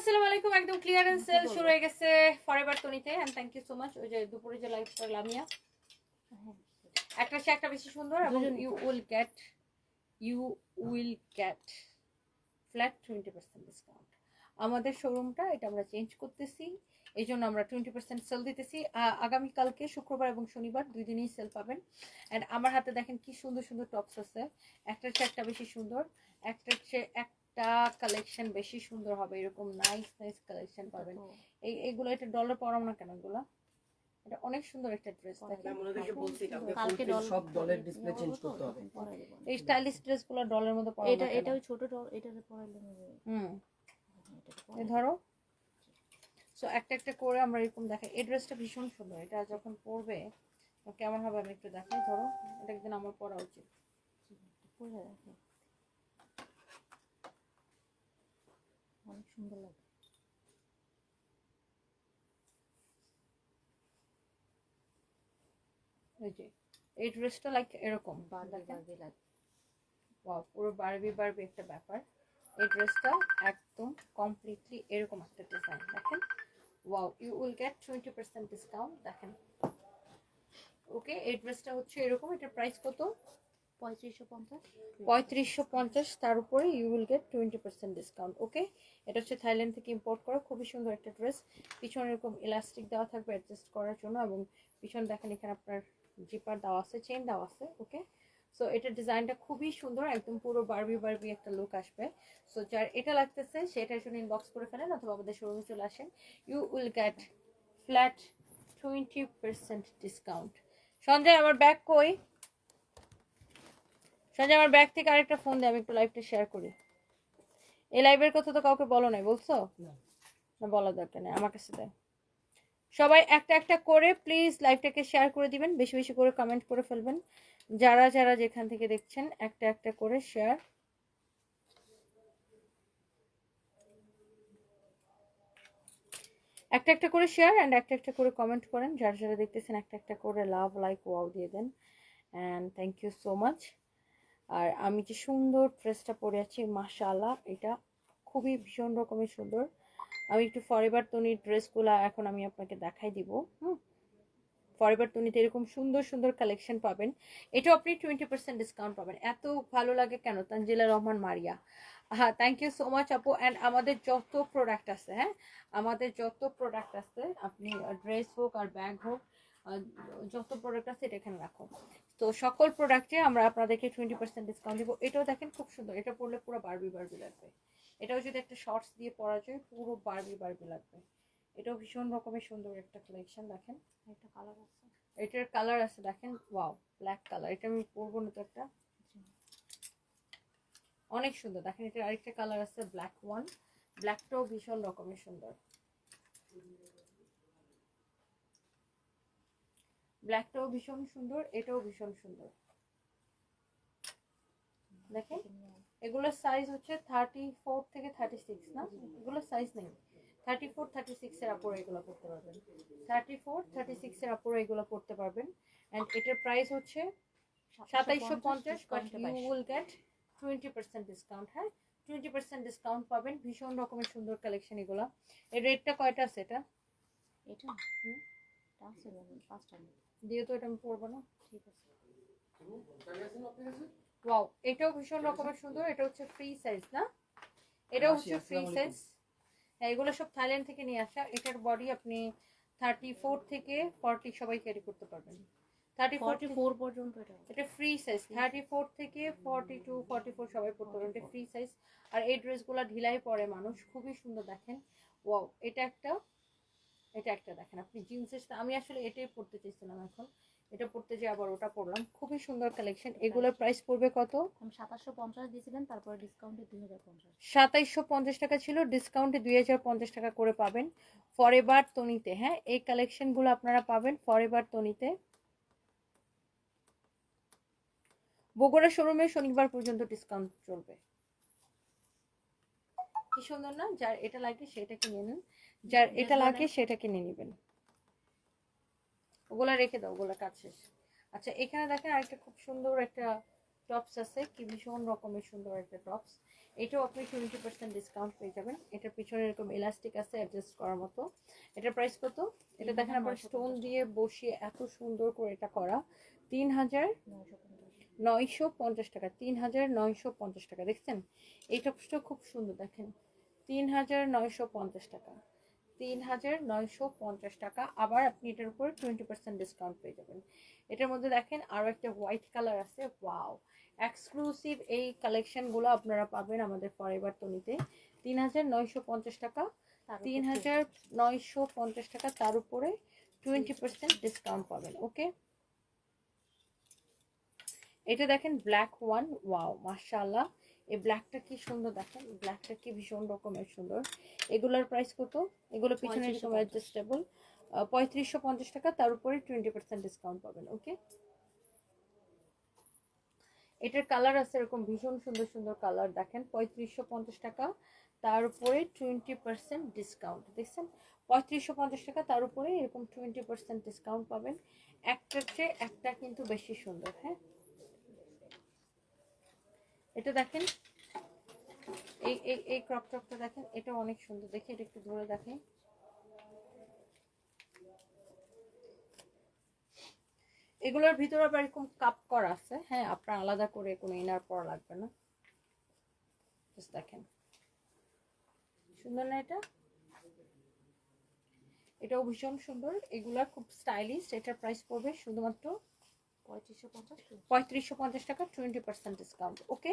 আসসালামু আলাইকুম একদম ক্লিয়ারেন্স সেল শুরু হয়ে গেছে forever তনিতে and thank you so much ওই যে দুপুরে যে লাইভ করলাম ইয়া একটা সে একটা বেশি সুন্দর এবং you will get you will get flat twenty percent discount আমাদের শোরুমটা এটা আমরা চেঞ্জ করতেছি এই জন্য আমরা টোয়েন্টি পার্সেন্ট সেল দিতেছি। আগামীকালকে শুক্রবার এবং শনিবার দুই দিনই সেল পাবেন। অ্যান্ড আমার হাতে দেখেন কি সুন্দর সুন্দর টপস আছে। একটার চেয়ে একটা বেশি সুন্দর একটার চেয়ে একটা কালেকশন বেশি সুন্দর হবে এরকম নাইস নাইস কালেকশন পাবেন। এই এইগুলো এটা ডলার পরাম না কেন এগুলো? এটা অনেক সুন্দর একটা ড্রেস কালকে সব দলের ডিসপ্লে চেঞ্জ করতে হবে। এই স্টাইলিশ ড্রেসগুলো ডলার মধ্যে পরা এটা এটা ওই ছোট ডল এটাতে পরাইলে হবে হুম। এই ধরো। সো একটা একটা করে আমরা এরকম দেখাই। এই ড্রেসটা ভীষণ সুন্দর। এটা যখন পরবে কেমন হবে আমি একটু দেখাই। ধরো এটা একদিন আমার পরা উচিত। পরে রাখো অনেক সুন্দর লাগে। ওই যে এই ড্রেসটা লাইক এরকম বারবি লাগে ওয়াও পুরো বারবি বারবি একটা ব্যাপার। এই ড্রেসটা একদম কমপ্লিটলি এরকম একটা ডিজাইন দেখেন? Wow you will get twenty percent discount দেখেন? ওকে এই ড্রেসটা হচ্ছে এরকম এটার প্রাইস কত? পঁয়ত্রিশশো পঞ্চাশ? তার উপরে you will get twenty percent discount okay এটা হচ্ছে থাইল্যান্ড থেকে ইম্পোর্ট করা খুবই সুন্দর একটা ড্রেস পিছনে এরকম ইলাস্টিক দেওয়া থাকবে অ্যাডজাস্ট করার জন্য এবং পিছনে দেখেন এখানে আপনার জিপার দেওয়া আছে চেন দেওয়া আছে ওকে সো এটার ডিজাইনটা খুবই সুন্দর, একদম পুরো বারবি বারবি একটা লুক আসবে। সো যার এটা লাগতেছে সেটার জন্য ইনবক্স করে ফেলেন অথবা আমাদের শোরুমে চলে আসেন। You will get flat twenty percent discount Sanjay, আমার ব্যাগ কই? সঞ্জয় আমার ব্যাগ থেকে আরেকটা ফোন দিয়ে আমি একটু লাইভটা শেয়ার করি। এই লাইভের কথা তো কাউকে বলো নাই বলছো? না। না বলা দরকার নেই আমার কাছে দেয় সবাই একটা একটা করে প্লিজ লাইভটাকে শেয়ার করে দিবেন বেশি বেশি করে কমেন্ট করে ফেলবেন। যারা যারা যেখান থেকে দেখছেন একটা একটা করে শেয়ার একটা একটা করে শেয়ার অ্যান্ড একটা একটা করে কমেন্ট করেন। যারা যারা দেখতেছেন একটা একটা করে লাভ লাইক ওয়াও দিয়ে দেন। And thank you so much আর আমি যে সুন্দর ড্রেসটা পরে আছি, মাশাআল্লাহ, এটা খুবই ভীষণ রকমের সুন্দর। আমি একটু ফরেভার তনির ড্রেসগুলো এখন আমি আপনাকে দেখাই দিব, হুম? ফরেভার তনিতে এরকম সুন্দর সুন্দর কালেকশন পাবেন। এটাও আপনি টোয়েন্টি পার্সেন্ট ডিসকাউন্ট পাবেন। এত ভালো লাগে কেন? তানজিলা রহমান মারিয়া। হ্যাঁ থ্যাংক ইউ সো মাচ আপু। অ্যান্ড আমাদের যত প্রোডাক্ট আছে হ্যাঁ? আমাদের যত প্রোডাক্ট আছে, আপনি ড্রেস হোক আর ব্যাগ হোক যত প্রোডাক্ট আছে এটা এখানে রাখো। তো সকল প্রোডাক্টে আমরা আপনাদেরকে টোয়েন্টি পার্সেন্ট ডিসকাউন্ট দিব। এটাও দেখেন খুব সুন্দর। এটা পরলে পুরো বারবি বারবি লাগবে। এটাও যদি একটা শর্টস দিয়ে পরা যায় পুরো বারবি বারবি লাগবে। এটাও ভীষণ রকমের সুন্দর একটা কালেকশন দেখেন। একটা কালার আছে। এটার কালার আছে দেখেন। ওয়াও ব্ল্যাক কালার এটা আমি পরবো না তো একটা। অনেক সুন্দর। দেখেন এটার আরেকটা কালার আছে ব্ল্যাক ওয়ান ব্ল্যাকটাও ভীষণ রকমের সুন্দর। ব্ল্যাকটাও ভীষণ সুন্দর এটাও ভীষণ সুন্দর। দেখেন এগুলোর সাইজ হচ্ছে থার্টি ফোর থেকে থার্টি সিক্স না? এগুলোর সাইজ নেই। থার্টি ফোর থার্টি সিক্সের আপুরে এগুলো পড়তে পারবেন। থার্টি ফোর থার্টি সিক্সের আপুরে এগুলো পড়তে পারবেন। অ্যান্ড এটার প্রাইস হচ্ছে সাতাইশশো পঞ্চাশ but you will get twenty percent discount হ্যাঁ? টোয়েন্টি পার্সেন্ট ডিসকাউন্ট পাবেন ভীষণ রকমের সুন্দর কালেকশন এগুলো। এর রেটটা কয়টা আছে এটা? এটা? পাঁচটা। দিয়ে তো এটা আমি পরবো না ঠিক আছে। ওয়াও এটাও ভীষণ রকমের সুন্দর এটা হচ্ছে ফ্রি সাইজ না? আসি, হচ্ছে ফ্রি সাইজ হ্যাঁ এগুলো সব থাইল্যান্ড থেকে নিয়ে আসা। এটার বডি আপনি থার্টি ফোর থেকে ফর্টি সবাই ক্যারি করতে পারবেন। থার্টি ফর্টি ফোর পর্যন্ত এটা এটা ফ্রি সাইজ থার্টি ফোর থেকে ফর্টি টু ফর্টি ফোর সবাই পারবেন। এটা ফ্রি সাইজ আর এই ড্রেসগুলো ঢিলাই পরে মানুষ খুবই সুন্দর দেখেন। ওয়াও এটা একটা এটা একটা দেখেন আপনি জিন্সের আমি আসলে এটাই পড়তে চাইছিলাম এখন। এটা পড়তে যে আবার ওটা পড়লাম। খুবই সুন্দর কালেকশন এগুলোর প্রাইস পড়বে কত? আমি সাতাশশো পঞ্চাশ দিয়েছিলেন তারপরে ডিসকাউন্টে দুই হাজার পঞ্চাশ। সাতাইশশো পঞ্চাশ টাকা ছিল ডিসকাউন্টে দুই হাজার পঞ্চাশ টাকা করে পাবেন। ফরেবার তনিতে হ্যাঁ? এই কালেকশনগুলো আপনারা পাবেন ফরেবার তনিতে বগুড়া শোরুমে শনিবার পর্যন্ত ডিসকাউন্ট চলবে। কি সুন্দর না? যার এটা লাগে সেটা কিনে নিন। যার এটা লাগে সেটা কিনে নেবেন। ওগুলা রেখে দাও ওগুলা কাজ শেষ। আচ্ছা এখানে দেখেন আরেকটা খুব সুন্দর একটা টপস আছে কি ভীষণ রকমের সুন্দর একটা টপস। এটাও আপনি টোয়েন্টি পার্সেন্ট ডিসকাউন্ট পেয়ে যাবেন। এটার পিছনে এরকম ইলাস্টিক আছে অ্যাডজাস্ট করার মতো। এটার প্রাইস কত? এটা দেখেন আবার স্টোন দিয়ে বসিয়ে এত সুন্দর করে এটা করা। তিন হাজার নয়শো পঞ্চাশ টাকা তিন হাজার নয়শো পঞ্চাশ টাকা। দেখছেন? এই টপসটা খুব সুন্দর দেখেন। তিন হাজার নয়শো পঞ্চাশ টাকা। তিন হাজার নয়শো পঞ্চাশ টাকা। আবার আপনি এটার উপর টোয়েন্টি পার্সেন্ট ডিসকাউন্ট পেয়ে যাবেন। এটার মধ্যে দেখেন আরও একটা হোয়াইট কালার আছে। ওয়াও এক্সক্লুসিভ এই কালেকশনগুলো আপনারা পাবেন আমাদের ফরেভার তনিতে তিন হাজার নয়শো পঞ্চাশ টাকা। তিন হাজার নয়শো পঞ্চাশ টাকা তার উপরে টোয়েন্টি পার্সেন্ট ডিসকাউন্ট পাবেন ওকে? এটা দেখেন ব্ল্যাক ওয়ান ওয়াও মাশাআল্লাহ! এই ব্ল্যাকটা কি সুন্দর দেখেন? ব্ল্যাকটা কি ভীষণ রকমের সুন্দর। এগুলোর প্রাইস কত? এগুলো পিছনে এরকম অ্যাডজাস্টেবল পঁয়ত্রিশশো পঞ্চাশ টাকা তার উপরে টোয়েন্টি পার্সেন্ট ডিসকাউন্ট পাবেন ওকে এটার কালার আছে এরকম ভীষণ সুন্দর সুন্দর কালার দেখেন পঁয়ত্রিশশো পঞ্চাশ টাকা তার উপরে টোয়েন্টি পার্সেন্ট ডিসকাউন্ট দেখছেন? পঁয়ত্রিশশো পঞ্চাশ টাকা তার উপরে এরকম টোয়েন্টি পার্সেন্ট ডিসকাউন্ট পাবেন। একটার চেয়ে একটা কিন্তু বেশি সুন্দর হ্যাঁ? এটা দেখেন। এই এই ক্রপ টপটা দেখেন, এটা অনেক সুন্দর। দেখি এটা একটু ধরে দেখেন এগুলোর ভিতরে আবার এরকম কাপ করা আছে। হ্যাঁ আপনার আলাদা করে কোনো ইনার পরা লাগবে না। দেখেন। সুন্দর না এটা? এটাও ভীষণ সুন্দর। এগুলা খুব স্টাইলিশ এটার প্রাইস পড়বে শুধুমাত্র পঁয়ত্রিশশো পঞ্চাশ টাকা twenty percent discount okay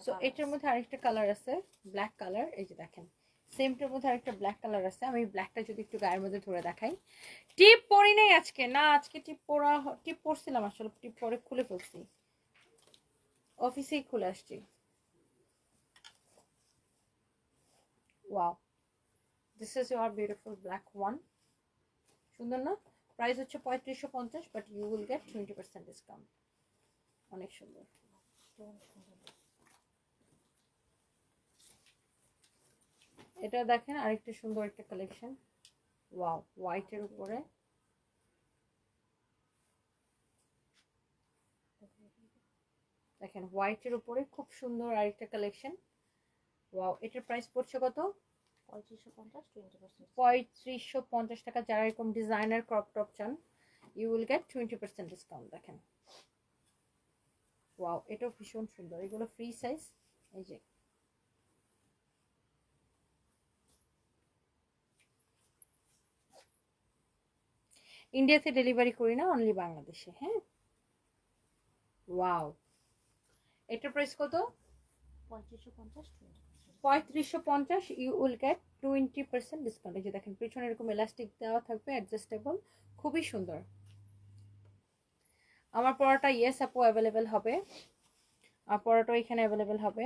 so এটার মধ্যে আরেকটা কালার আছে ব্ল্যাক কালার এই যে দেখেন। সেমটার মধ্যে আরেকটা ব্ল্যাক কালার আছে আমি ব্ল্যাকটা যদি একটু গায়ের মধ্যে ধরে দেখাই। টিপ পরি নাই আজকে না আজকে টিপ পরা টিপ পরছিলাম আসলে টিপ পরে খুলে ফেলছি। অফিসেই খুলে আসছি। Wow this is your beautiful black one সুন্দর না? প্রাইস হচ্ছে পঁয়ত্রিশশো পঞ্চাশ but you will get twenty percent discount অনেক সুন্দর। এটা দেখেন আরেকটা সুন্দর একটা কালেকশন ওয়াও হোয়াইটের উপরে। দেখেন হোয়াইটের উপরে খুব সুন্দর আরেকটা কালেকশন ওয়াও এটার প্রাইস পড়ছে কত? পঁয়ত্রিশশো পঞ্চাশ টাকা যারা এরকম ডিজাইনার ক্রপ টপ চান you will get twenty percent discount দেখেন। ওয়াও এটাও ভীষণ সুন্দর। এগুলো ফ্রি সাইজ এই যে। ইন্ডিয়াতে ডেলিভারি করি না অনলি বাংলাদেশে হ্যাঁ? ওয়াও এটার প্রাইস কত? পঁয়ত্রিশশো পঞ্চাশ পঁয়ত্রিশশো পঞ্চাশ you will get twenty percent discount এই যে দেখেন, পিছনে এরকম এলাস্টিক দেওয়া থাকবে অ্যাডজাস্টেবল খুবই সুন্দর। আমার পড়াটা ইয়েস আপু অ্যাভেলেবেল হবে। আর পড়াটাও এখানে অ্যাভেলেবেল হবে।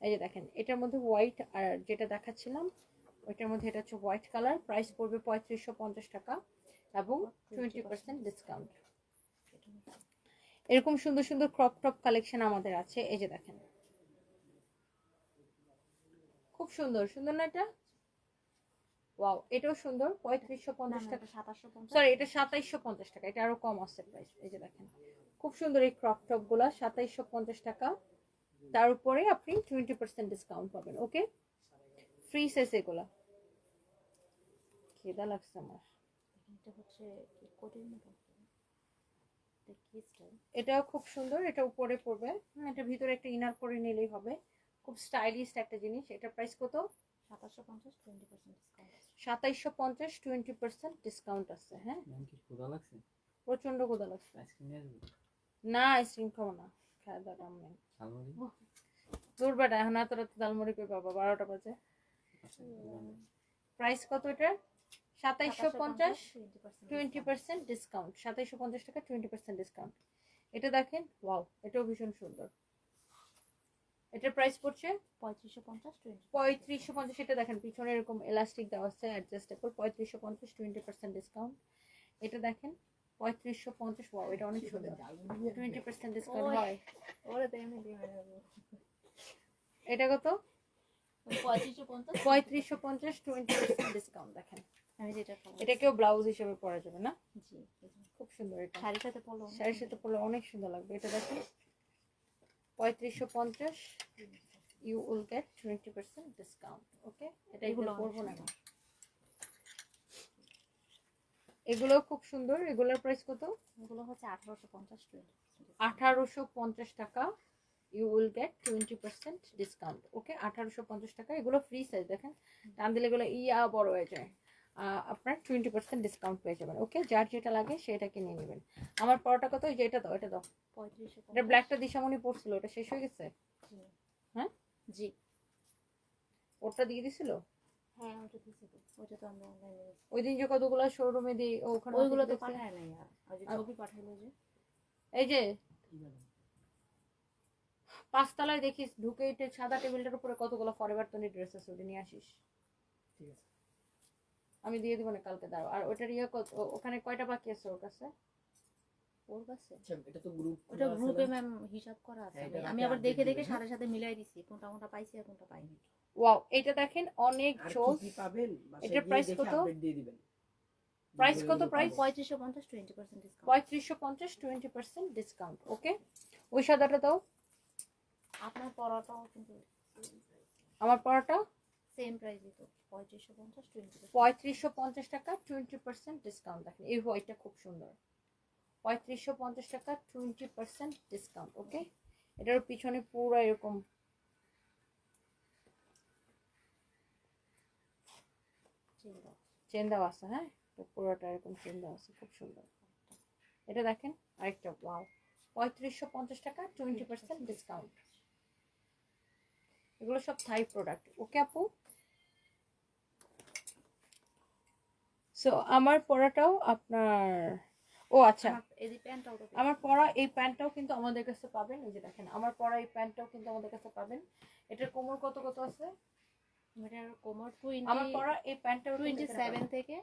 এই যে দেখেন, এটার মধ্যে হোয়াইট আর যেটা দেখাচ্ছিলাম, ওইটার মধ্যে এটা হচ্ছে হোয়াইট কালার প্রাইস পড়বে পঁয়ত্রিশশো পঞ্চাশ টাকা এবং টোয়েন্টি পার্সেন্ট ডিসকাউন্ট এরকম সুন্দর সুন্দর ক্রপ টপ কালেকশন আমাদের আছে। এই যে দেখেন খুব সুন্দর। সুন্দর না এটা? ওয়াও এটাও সুন্দর। পঁয়ত্রিশশো পঞ্চাশ টাকা। সাতাশশো সরি এটা সাতাইশশো পঞ্চাশ টাকা। এটা আরও কম আসছে প্রাইস এই যে দেখেন। খুব সুন্দর এই ক্রপ টপগুলা সাতাইশশো পঞ্চাশ টাকা। তার উপরে আপনি টোয়েন্টি পার্সেন্ট ডিসকাউন্ট পাবেন ওকে ফ্রি সাইজ এগুলা। খেদা লাগছে আমার। এটা হচ্ছে কোটির মতো এটা এটাও খুব সুন্দর এটা উপরে পড়বে। এটা ভিতরে একটা ইনার পরে নিলেই হবে। খুব স্টাইলিশ একটা জিনিস এটার প্রাইস কত? সাতাশশো পঞ্চাশ টোয়েন্টি পার্সেন্ট ডিসকাউন্ট সাতাইশশো পঞ্চাশ টোয়েন্টি পার্সেন্ট ডিসকাউন্ট আছে হ্যাঁ? প্রচণ্ড কোদা লাগছে? না আইসক্রিম খাব না খাওয়া দাওয়া নেই দূর বেটা এখন এত রাতে দালমুড়ি কই পাবা? বারোটা বাজে। আচ্ছা, প্রাইস কত এটা? সাতাইশশো পঞ্চাশ twenty percent twenty percent discount সাতাইশশো পঞ্চাশ টাকা টোয়েন্টি পার্সেন্ট ডিসকাউন্ট এটা দেখেন ওয়াও এটাও ভীষণ সুন্দর। এটার প্রাইস পড়ছে? পঁয়ত্রিশশো পঞ্চাশ টোয়েন্টি পঁয়ত্রিশশো পঞ্চাশ এটা দেখেন পিছনে এরকম এলাস্টিক দেওয়া আছে অ্যাডজাস্টেবল পঁয়ত্রিশশো পঞ্চাশ টোয়েন্টি পার্সেন্ট ডিসকাউন্ট এটা দেখেন পঁয়ত্রিশশো পঞ্চাশ ওয়াও এটা অনেক সুন্দর। Twenty percent discount. হয়। এটা কত? পঁয়ত্রিশশো পঞ্চাশ? টোয়েন্টি পার্সেন্ট ডিসকাউন্ট দেখেন। আমি যেটা খাব এটাকেও ব্লাউজ হিসেবে পরা যাবে না? জি খুব সুন্দর এটা। শাড়ির সাথে পলো শাড়ির সাথে পরলে অনেক সুন্দর লাগবে। এটা দেখেন পঁয়ত্রিশশো পঞ্চাশ you will get twenty percent discount okay এটা এগুলো করব না। এগুলো খুব সুন্দর। এগুলোর প্রাইস কত? এগুলো হচ্ছে আঠারোশো পঞ্চাশ আঠারোশো পঞ্চাশ টাকা you will get twenty percent discount okay আঠারোশো পঞ্চাশ টাকা এগুলো ফ্রি সাইজ দেখেন? টান দিলে এগুলো ইয়া বড় হয়ে যায়। আপনার টোয়েন্টি পার্সেন্ট ডিসকাউন্ট পেয়ে যাবেন ওকে যার যেটা লাগে সেটা নিয়ে নেবেন। আমার পরোটা কত? ওই যে এটা দাও এটা দাও। এটা ব্ল্যাকটা দিশামণি পড়ছিল ওটা শেষ হয়ে গেছে? হ্যাঁ? জি। ওটা দিয়ে দিছিল? হ্যাঁ ওটা দিছি ওটা তো আমরা অনলাইনে ওই দিন যে কতগুলো শোরুমে দিই ওখানে ওইগুলো তো পাঠায় নাই আর। যে ছবি পাঠাইলো যে। এই যে পাঁচতলায় দেখিস ঢুকে এটা সাদা টেবিলটার উপরে কতগুলো ফরএভার তনি ড্রেস আছে ওটা নিয়ে আসিস। ঠিক আছে। আমি দিয়ে দিব না কালকে দাও আর ওটার ইয়ে কত? ওখানে কয়টা বাকি আছে ওর কাছে? ওর কাছে? আচ্ছা এটা তো গ্রুপ ওটা গ্রুপে ম্যাম হিসাব করা আছে। হ্যাঁ, আমি আবার দেখে দেখে সাথে সাথে মিলাই দিছি কোনটা কোনটা পাইছি আর কোনটা পাইনি। ওয়াও এটা দেখেন অনেক জোস পাবেন? এটার গিয়ে কত? দিয়ে দিবেন। যেগুলো কত? পাবেন। পঁয়ত্রিশশো পঞ্চাশ টোয়েন্টি পার্সেন্ট ডিসকাউন্ট পঁয়ত্রিশশো পঞ্চাশ টোয়েন্টি পার্সেন্ট ডিসকাউন্ট ওকে ওই সাদাটা দাও। আপনার পড়াটাও কিন্তু আমার পড়াটা সেম প্রাইসই তো পঁয়ত্রিশশো পঞ্চাশ টোয়েন্টি পঁয়ত্রিশশো পঞ্চাশ টাকা টোয়েন্টি পার্সেন্ট ডিসকাউন্ট দেখেন। এই হোয়াইটটা খুব সুন্দর। পঁয়ত্রিশশো পঞ্চাশ টাকা টোয়েন্টি পার্সেন্ট ডিসকাউন্ট ওকে এটার পিছনে পুরো এরকম চেন দেওয়া আছে। হ্যাঁ? তো পুরোটা এরকম চেন দেওয়া আছে খুব সুন্দর। এটা দেখেন আরেকটা ওয়াও পঁয়ত্রিশশো পঞ্চাশ টাকা টোয়েন্টি পার্সেন্ট ডিসকাউন্ট এগুলো সব থাই প্রোডাক্ট ওকে আপু? সো আমার পড়াটাও আপনার ও আচ্ছা আমার পরা এই প্যান্টটাও কিন্তু আমাদের কাছে পাবেন এই যে দেখেন আমার পরা এই প্যান্টটাও কিন্তু আমাদের কাছে পাবেন। এটার কোমর কত কত আছে? এটার কোমর আমার পরা এই প্যান্টটাও টোয়েন্টি সেভেন থেকে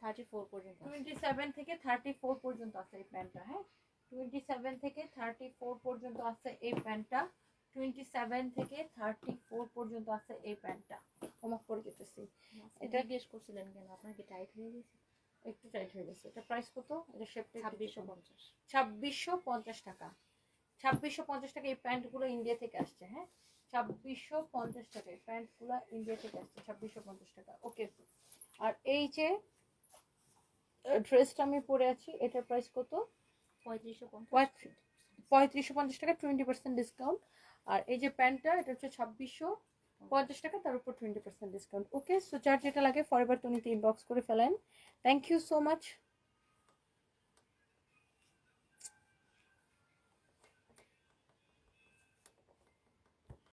থার্টি ফোর পর্যন্ত। টোয়েন্টি সেভেন থেকে থার্টি ফোর পর্যন্ত আছে এই প্যান্টটা হ্যাঁ? টোয়েন্টি সেভেন থেকে থার্টি ফোর পর্যন্ত আছে এই প্যান্টটা। টোয়েন্টি সেভেন থেকে থার্টি ফোর পর্যন্ত আছে এই প্যান্টটা। অমাক করে যেতেছি এটা জিজ্ঞেস করছিলেন কেন? আপনার কি টাইট হয়ে গেছে? একটু টাইট হয়ে গেছে। এটা প্রাইস কত? এটা শেপটা ছাব্বিশশো পঞ্চাশ। ছাব্বিশশো পঞ্চাশ টাকা। ছাব্বিশশো পঞ্চাশ টাকা এই প্যান্টগুলো ইন্ডিয়া থেকে আসছে হ্যাঁ? ছাব্বিশশো পঞ্চাশ টাকা এই প্যান্টগুলো ইন্ডিয়া থেকে আসছে ছাব্বিশশো পঞ্চাশ টাকা। ওকে আর এই যে ড্রেসটা আমি পরে আছি এটার প্রাইস কত? পঁয়ত্রিশশো পঞ্চাশ। পঁয়ত্রিশ। পঁয়ত্রিশশো পঞ্চাশ টাকা টোয়েন্টি পার্সেন্ট ডিসকাউন্ট আর এই যে প্যান্টটা, এটা হচ্ছে ছাব্বিশশো পঞ্চাশ টাকা, তার উপর twenty percent discount okay so charge যেটা লাগে ফরএভার তুমি ইনবক্স করে ফেলেন। Thank you so much